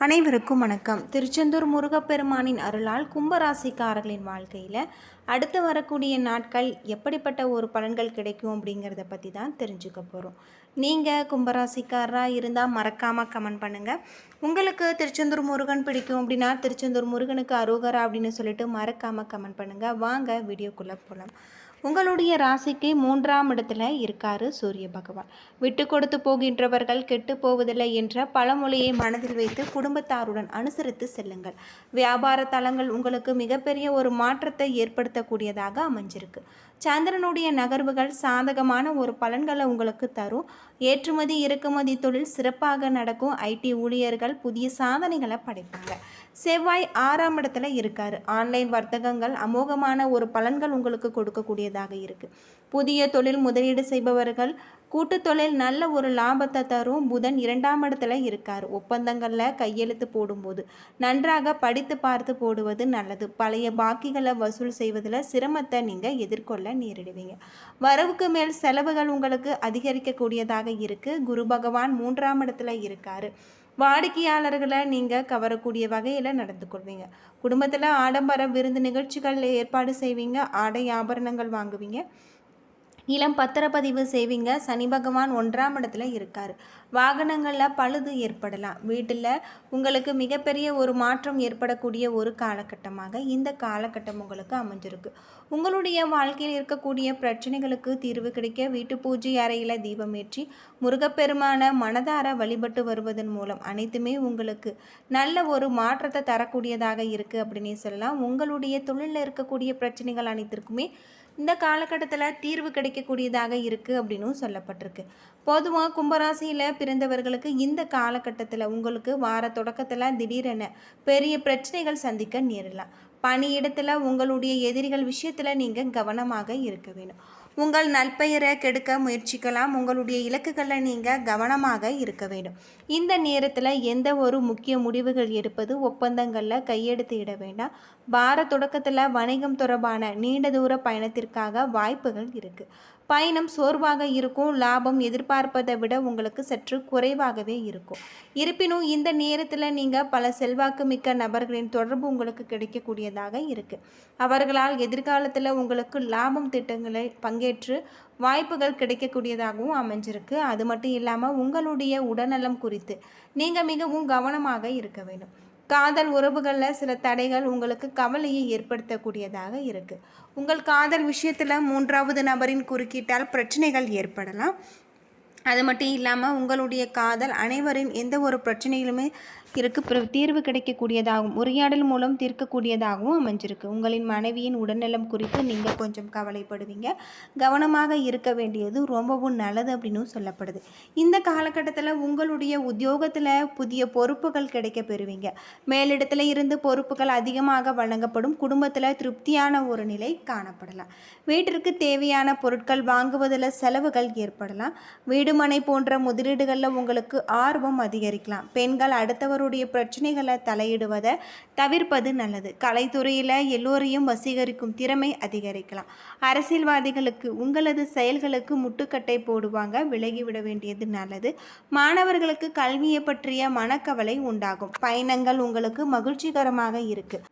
அனைவருக்கும் வணக்கம். திருச்செந்தூர் முருகப்பெருமானின் அருளால் கும்பராசிக்காரர்களின் வாழ்க்கையில் அடுத்து வரக்கூடிய நாட்கள் எப்படிப்பட்ட ஒரு பலன்கள் கிடைக்கும் அப்படிங்கிறத பற்றி தான் தெரிஞ்சுக்க போகிறோம் நீங்கள் கும்பராசிக்காரராக இருந்தால் மறக்காமல் கமெண்ட் பண்ணுங்கள் உங்களுக்கு திருச்செந்தூர் முருகன் பிடிக்கும் அப்படின்னா திருச்செந்தூர் முருகனுக்கு அரோகரா அப்படின்னு சொல்லிட்டு மறக்காமல் கமெண்ட் பண்ணுங்கள் வாங்க வீடியோக்குள்ளே போகலாம் உங்களுடைய ராசிக்கு மூன்றாம் இடத்துல இருக்காரு சூரிய பகவான். விட்டு கொடுத்து போகின்றவர்கள் கெட்டு போவதில்லை என்ற பழமொழியை மனதில் வைத்து குடும்பத்தாருடன் அனுசரித்து செல்லுங்கள். வியாபார தலங்கள் உங்களுக்கு மிகப்பெரிய ஒரு மாற்றத்தை ஏற்படுத்தக்கூடியதாக அமைஞ்சிருக்கு. சந்திரனுடைய நகர்வுகள் சாதகமான ஒரு பலன்களை உங்களுக்கு தரும். ஏற்றுமதி இறக்குமதி தொழில் சிறப்பாக நடக்கும். ஐடி ஊழியர்கள் புதிய சாதனைகளை படைப்பாங்க. செவ்வாய் ஆறாம் இடத்துல இருக்கார். ஆன்லைன் வர்த்தகங்கள் அமோகமான ஒரு பலன்கள் உங்களுக்கு கொடுக்கக்கூடியதாக இருக்குது புதிய தொழில் முதலீடு செய்பவர்கள் கூட்டு தொழில் நல்ல ஒரு லாபத்தை தரும் புதன் இரண்டாம் இடத்துல இருக்கார். ஒப்பந்தங்களில் கையெழுத்து போடும்போது நன்றாக படித்து பார்த்து போடுவது நல்லது. பழைய பாக்கிகளை வசூல் செய்வதில் சிரமத்தை நீங்கள் எதிர்கொள்ள நேரிடுவீங்க. வரவுக்கு மேல் செலவுகள் உங்களுக்கு அதிகரிக்கக்கூடியதாக இருக்குது குரு பகவான் மூன்றாம் இடத்துல இருக்கார். வாடிக்கையாளர்களை நீங்கள் கவரக்கூடிய வகையில் நடந்து கொள்வீங்க குடும்பத்தில் ஆடம்பர விருந்து நிகழ்ச்சிகள் ஏற்பாடு செய்வீங்க. ஆடை ஆபரணங்கள் வாங்குவீங்க. இளம் பத்திரப்பதிவு செய்வீங்க சனி பகவான் ஒன்றாம் இடத்துல இருக்கார். வாகனங்களில் பழுது ஏற்படலாம். வீட்டில் உங்களுக்கு மிகப்பெரிய ஒரு மாற்றம் ஏற்படக்கூடிய ஒரு காலகட்டமாக இந்த காலகட்டம் உங்களுக்கு அமைஞ்சிருக்கு. உங்களுடைய வாழ்க்கையில் இருக்கக்கூடிய பிரச்சனைகளுக்கு தீர்வு கிடைக்க வீட்டு பூஜை அறையில் தீபமேற்றி முருகப்பெருமான மனதார வழிபட்டு வருவதன் மூலம் அனைத்துமே உங்களுக்கு நல்ல ஒரு மாற்றத்தை தரக்கூடியதாக இருக்குது அப்படின்னே சொல்லலாம். உங்களுடைய தொழிலில் இருக்கக்கூடிய பிரச்சனைகள் அனைத்திற்குமே இந்த காலகட்டத்தில் தீர்வு கிடைக்கக்கூடியதாக இருக்குது அப்படின்னும் சொல்லப்பட்டிருக்கு. பொதுவாக கும்பராசியில் பிறந்தவர்களுக்கு இந்த காலகட்டத்தில் உங்களுக்கு வார தொடக்கத்தில் திடீரென பெரிய பிரச்சனைகள் சந்திக்க நேரலாம் பணியிடத்தில் உங்களுடைய எதிரிகள் விஷயத்தில் நீங்கள் கவனமாக இருக்க வேணும் உங்கள் நற்பெயரை கெடுக்க முயற்சிக்கலாம். உங்களுடைய இலக்குகளை நீங்கள் கவனமாக இருக்க வேண்டும். இந்த நேரத்தில் எந்த ஒரு முக்கிய முடிவுகள் எடுப்பது ஒப்பந்தங்களில் கையெழுத்து இட வேண்டாம். வார தொடக்கத்தில் வணிகம் தொடர்பான நீண்ட தூர பயணத்திற்காக வாய்ப்புகள் இருக்குது பயணம் சோர்வாக இருக்கும் லாபம் எதிர்பார்ப்பதை விட உங்களுக்கு சற்று குறைவாகவே இருக்கும். இருப்பினும் இந்த நேரத்தில் நீங்கள் பல செல்வாக்கு மிக்க நபர்களின் தொடர்பு உங்களுக்கு கிடைக்கக்கூடியதாக இருக்குது அவர்களால் எதிர்காலத்தில் உங்களுக்கு லாபம் திட்டங்களை பங்கேற்று வாய்ப்புகள் கிடைக்கக்கூடியதாகவும் அமைஞ்சிருக்கு. அது மட்டும் இல்லாமல் உங்களுடைய உடல்நலம் குறித்து நீங்கள் மிகவும் கவனமாக இருக்க வேண்டும். காதல் உறவுகளில் சில தடைகள் உங்களுக்கு கவலையை ஏற்படுத்தக்கூடியதாக இருக்குது உங்கள் காதல் விஷயத்தில் மூன்றாவது நபரின் குறுக்கிட்டால் பிரச்சனைகள் ஏற்படலாம். அது மட்டும் இல்லாமல் உங்களுடைய காதல் அனைவரின் எந்த ஒரு பிரச்சனையிலுமே இருக்கு. தீர்வு கிடைக்கக்கூடியதாகவும் உரையாடல் மூலம் தீர்க்கக்கூடியதாகவும் அமைஞ்சிருக்கு. உங்களின் மனைவியின் உடல்நலம் குறித்து நீங்கள் கொஞ்சம் கவலைப்படுவீங்க. கவனமாக இருக்க வேண்டியது ரொம்பவும் நல்லது அப்படின்னு சொல்லப்படுது. இந்த காலகட்டத்தில் உங்களுடைய உத்தியோகத்தில் புதிய பொறுப்புகள் கிடைக்க பெறுவீங்க. மேலிடத்தில் இருந்து பொறுப்புகள் அதிகமாக வழங்கப்படும். குடும்பத்தில் திருப்தியான ஒரு நிலை காணப்படலாம். வீட்டிற்கு தேவையான பொருட்கள் வாங்குவதில் செலவுகள் ஏற்படலாம். வீடுமனை போன்ற முதலீடுகளில் உங்களுக்கு ஆர்வம் அதிகரிக்கலாம். பெண்கள் அடுத்தவருடைய பிரச்சனைகளை தலையிடுவதை தவிர்ப்பது நல்லது. கலைத்துறையில் எல்லோரையும் வசீகரிக்கும் திறமை அதிகரிக்கலாம். அரசியல்வாதிகளுக்கு உங்களது செயல்களுக்கு முட்டுக்கட்டை போடுவாங்க. விலகிவிட வேண்டியது நல்லது. மாணவர்களுக்கு கல்வியை பற்றிய மனக்கவலை உண்டாகும். பயணங்கள் உங்களுக்கு மகிழ்ச்சிகரமாக இருக்குது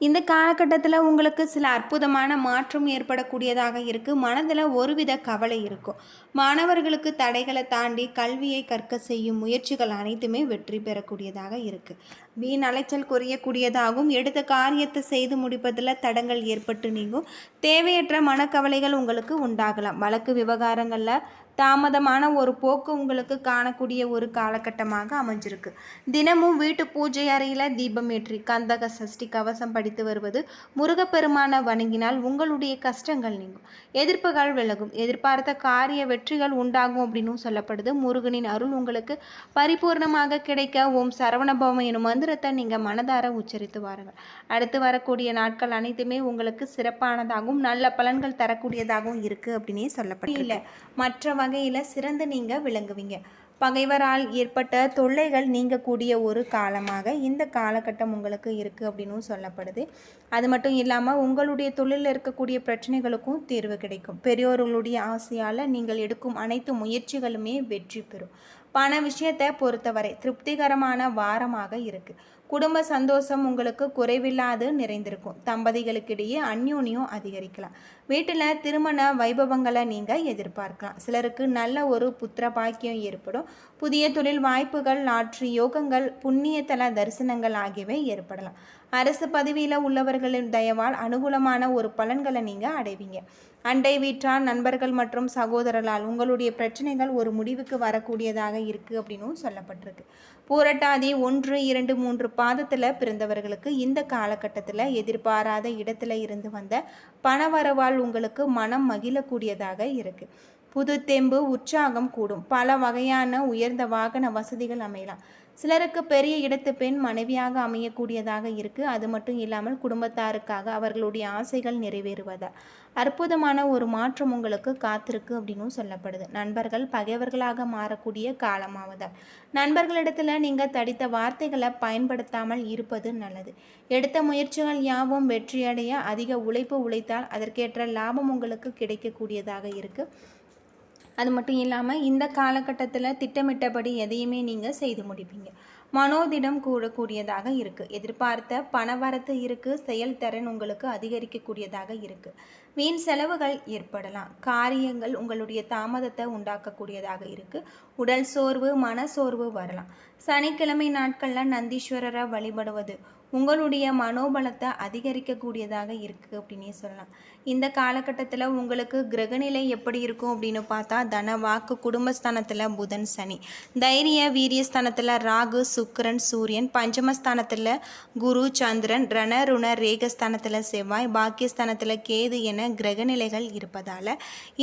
இந்த காலகட்டத்தில் உங்களுக்கு சில அற்புதமான மாற்றம் ஏற்படக்கூடியதாக இருக்குது மனதில் ஒருவித கவலை இருக்கும் மாணவர்களுக்கு தடைகளை தாண்டி கல்வியை கற்க செய்யும் முயற்சிகள் அனைத்துமே வெற்றி பெறக்கூடியதாக இருக்குது வீண் அலைச்சல் குறையக்கூடியதாகவும் எடுத்த காரியத்தை செய்து முடிப்பதில் தடங்கள் ஏற்பட்டு நீங்கும். தேவையற்ற மனக்கவலைகள் உங்களுக்கு உண்டாகலாம். வழக்கு விவகாரங்களில் தாமதமான ஒரு போக்கு உங்களுக்கு காணக்கூடிய ஒரு காலகட்டமாக அமைஞ்சிருக்கு. தினமும் வீட்டு பூஜை அறையில் தீபம் ஏற்றி கந்தக சஷ்டி கவசம் படித்து வருவது முருகப்பெருமான வணங்கினால் உங்களுடைய கஷ்டங்கள் நீங்கும். எதிர்ப்புகள் விலகும். எதிர்பார்த்த காரிய வெற்றிகள் உண்டாகும் அப்படின்னும் சொல்லப்படுது. முருகனின் அருள் உங்களுக்கு பரிபூர்ணமாக கிடைக்க ஓம் சரவணபவம் எனும் மந்திரத்தை நீங்கள் மனதார உச்சரித்து வாருங்கள். அடுத்து வரக்கூடிய நாட்கள் அனைத்துமே உங்களுக்கு சிறப்பானதாகவும் நல்ல பலன்கள் தரக்கூடியதாகவும் இருக்குது அப்படின்னே சொல்லப்பட்டு இல்லை மற்ற வகையில் சிறந்து நீங்கள் விளங்குவீங்க. பகைவரால் ஏற்பட்ட தொல்லைகள் நீங்கக்கூடிய ஒரு காலமாக இந்த காலகட்டம் உங்களுக்கு இருக்குது அப்படின்னும் சொல்லப்படுது. அது மட்டும் இல்லாமல் உங்களுடைய தொழிலில் இருக்கக்கூடிய பிரச்சனைகளுக்கும் தீர்வு கிடைக்கும். பெரியோர்களுடைய ஆசையால் நீங்கள் எடுக்கும் அனைத்து முயற்சிகளுமே வெற்றி பெறும். பண விஷயத்தை பொறுத்தவரை திருப்திகரமான வாரமாக இருக்குது குடும்ப சந்தோஷம் உங்களுக்கு குறைவில்லாது நிறைந்திருக்கும். தம்பதிகளுக்கிடையே அந்யோன்யம் அதிகரிக்கலாம். வீட்டில் திருமண வைபவங்களை நீங்கள் எதிர்பார்க்கலாம். சிலருக்கு நல்ல ஒரு புத்திர பாக்கியம் ஏற்படும். புதிய தொழில் வாய்ப்புகள் நாற்று யோகங்கள் புண்ணியத்தல தரிசனங்கள் ஆகியவை ஏற்படலாம். அரசு பதவியில் உள்ளவர்களின் தயவால் அனுகூலமான ஒரு பலன்களை நீங்கள் அடைவீங்க. அண்டை வீட்டார் நண்பர்கள் மற்றும் சகோதரர்களால் உங்களுடைய பிரச்சனைகள் ஒரு முடிவுக்கு வரக்கூடியதாக இருக்குது அப்படின்னும் சொல்லப்பட்டிருக்கு. பூரட்டாதி ஒன்று இரண்டு மூன்று பாதத்தில் பிறந்தவர்களுக்கு இந்த காலகட்டத்தில் எதிர்பாராத இடத்துல இருந்து வந்த பணவரவால் உங்களுக்கு மனம் மகிழக்கூடியதாக இருக்குது புது தெம்பு உற்சாகம் கூடும். பல வகையான உயர்ந்த வாகன வசதிகள் அமையலாம். சிலருக்கு பெரிய இடத்து பெண் மனைவியாக அமையக்கூடியதாக இருக்குது அது மட்டும் இல்லாமல் குடும்பத்தாருக்காக அவர்களுடைய ஆசைகள் நிறைவேறுவதால் அற்புதமான ஒரு மாற்றம் உங்களுக்கு காத்திருக்கு அப்படின்னும் சொல்லப்படுது. நண்பர்கள் பகைவர்களாக மாறக்கூடிய காலமாவதால். நண்பர்களிடத்தில் நீங்கள் தடித்த வார்த்தைகளை பயன்படுத்தாமல் இருப்பது நல்லது. எடுத்த முயற்சிகள் யாவும் வெற்றியடைய அதிக உழைப்பு உழைத்தால் அதற்கேற்ற லாபம் உங்களுக்கு கிடைக்கக்கூடியதாக இருக்குது அது மட்டும் இல்லாமல் இந்த காலகட்டத்தில் திட்டமிட்டபடி எதையுமே நீங்கள் செய்து முடிப்பீங்க. மனோதிடம் கூடக்கூடியதாக இருக்குது எதிர்பார்த்த பணவரத்து இருக்குது செயல்திறன் உங்களுக்கு அதிகரிக்கக்கூடியதாக இருக்குது வீண் செலவுகள் ஏற்படலாம். காரியங்கள் உங்களுடைய தாமதத்தை உண்டாக்கக்கூடியதாக இருக்குது உடல் சோர்வு மன சோர்வு வரலாம். சனிக்கிழமை நாட்களில் நந்தீஸ்வரரை வழிபடுவது உங்களுடைய மனோபலத்தை அதிகரிக்கக்கூடியதாக இருக்குது அப்படின்னே சொல்லலாம். இந்த காலகட்டத்தில் உங்களுக்கு கிரகநிலை எப்படி இருக்கும் அப்படின்னு பார்த்தா தன வாக்கு குடும்பஸ்தானத்தில் புதன் சனி. தைரிய வீரியஸ்தானத்தில் ராகு சுக்கரன் சூரியன். பஞ்சமஸ்தானத்தில் குரு சந்திரன் ரண ருண ரேகஸ்தானத்தில் செவ்வாய். பாக்கியஸ்தானத்தில் கேது என கிரகநிலைகள் இருப்பதால்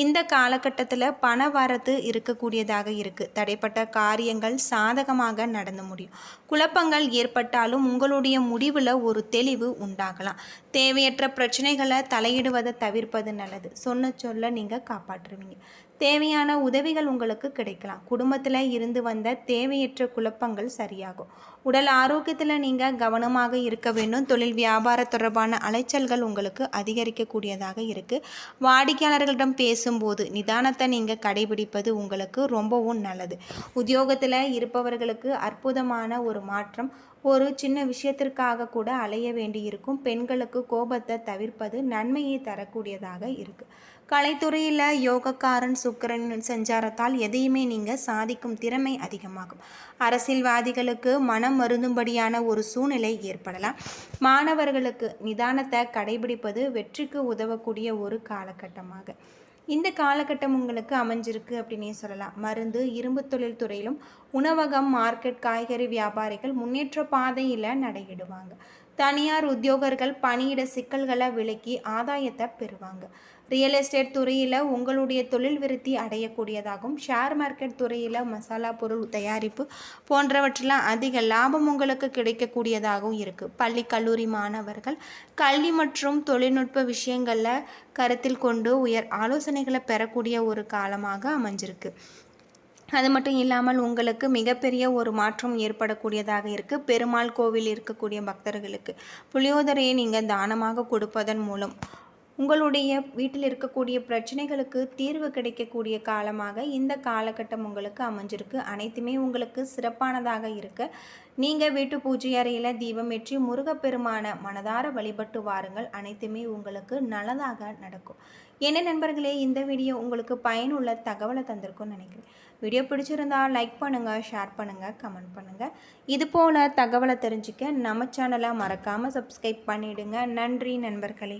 இந்த காலகட்டத்தில் பண வரத்து இருக்கக்கூடியதாக இருக்குது தடைப்பட்ட காரியங்கள் சாதகமாக நடந்து முடியும். குழப்பங்கள் ஏற்பட்டாலும் உங்களுடைய முடிவில் ஒரு தெளிவு உண்டாகலாம். தேவையற்ற பிரச்சனைகளை தலையிடுவதை தவிர்ப்பது நல்லது. சொன்ன சொல்ல நீங்கள் காப்பாற்றுவீங்க. தேவையான உதவிகள் உங்களுக்கு கிடைக்கலாம். குடும்பத்தில் இருந்து வந்த தேவையற்ற குழப்பங்கள் சரியாகும். உடல் ஆரோக்கியத்தில் நீங்கள் கவனமாக இருக்க வேண்டும். தொழில் வியாபார தொடர்பான அலைச்சல்கள் உங்களுக்கு அதிகரிக்கக்கூடியதாக இருக்குது வாடிக்கையாளர்களிடம் பேசும்போது நிதானத்தை நீங்கள் கடைபிடிப்பது உங்களுக்கு ரொம்பவும் நல்லது. உத்தியோகத்தில் இருப்பவர்களுக்கு அற்புதமான ஒரு மாற்றம் ஒரு சின்ன விஷயத்திற்காக கூட அலைய வேண்டியிருக்கும். பெண்களுக்கு கோபத்தை தவிர்ப்பது நன்மையை தரக்கூடியதாக இருக்குது கலைத்துறையில் யோகக்காரன் சுக்கரன் சஞ்சாரத்தால் எதையுமே நீங்கள் சாதிக்கும் திறமை அதிகமாகும். அரசியல்வாதிகளுக்கு மனம் மருந்தும்படியான ஒரு சூழ்நிலை ஏற்படலாம். மாணவர்களுக்கு நிதானத்தை கடைபிடிப்பது வெற்றிக்கு உதவக்கூடிய ஒரு காலகட்டமாக. இந்த காலகட்டம் உங்களுக்கு அமைஞ்சிருக்கு அப்படின்னே சொல்லலாம். மருந்து இரும்பு தொழில் துறையிலும் உணவகம் மார்க்கெட் காய்கறி வியாபாரிகள் முன்னேற்ற பாதையில் நடையிடுவாங்க தனியார் உத்தியோகர்கள் பணியிட சிக்கல்களை விலக்கி ஆதாயத்தை பெறுவாங்க. ரியல் எஸ்டேட் துறையில் உங்களுடைய தொழில் விருத்தி அடையக்கூடியதாகவும் ஷேர் மார்க்கெட் துறையில் மசாலா பொருள் தயாரிப்பு போன்றவற்றில் அதிக லாபம் உங்களுக்கு கிடைக்கக்கூடியதாகவும் இருக்குது பள்ளி கல்லூரி மாணவர்கள் கல்வி மற்றும் தொழில்நுட்ப விஷயங்களில் கருத்தில் கொண்டு உயர் ஆலோசனைகளை பெறக்கூடிய ஒரு காலமாக அமைஞ்சிருக்கு. அது மட்டும் இல்லாமல் உங்களுக்கு மிகப்பெரிய ஒரு மாற்றம் ஏற்படக்கூடியதாக இருக்குது பெருமாள் கோவில் இருக்கக்கூடிய பக்தர்களுக்கு புளியோதரையை நீங்கள் தானமாக கொடுப்பதன் மூலம் உங்களுடைய வீட்டில் இருக்கக்கூடிய பிரச்சனைகளுக்கு தீர்வு கிடைக்கக்கூடிய காலமாக இந்த காலகட்டம் உங்களுக்கு அமைஞ்சிருக்கு. அனைத்துமே உங்களுக்கு சிறப்பானதாக இருக்க. நீங்கள் வீட்டு பூஜை அறையில் தீபம் ஏற்றி முருகப்பெருமான மனதார வழிபட்டு வாருங்கள். அனைத்துமே உங்களுக்கு நல்லதாக நடக்கும். என்ன நண்பர்களே இந்த வீடியோ உங்களுக்கு பயனுள்ள தகவலை தந்திருக்கும்னு நினைக்கிறேன். வீடியோ பிடிச்சிருந்தா லைக் பண்ணுங்கள் ஷேர் பண்ணுங்கள் கமெண்ட் பண்ணுங்கள் இது போல் தகவலை தெரிஞ்சுக்க நம்ம சேனலை மறக்காமல் சப்ஸ்கிரைப் பண்ணிவிடுங்க நன்றி நண்பர்களே.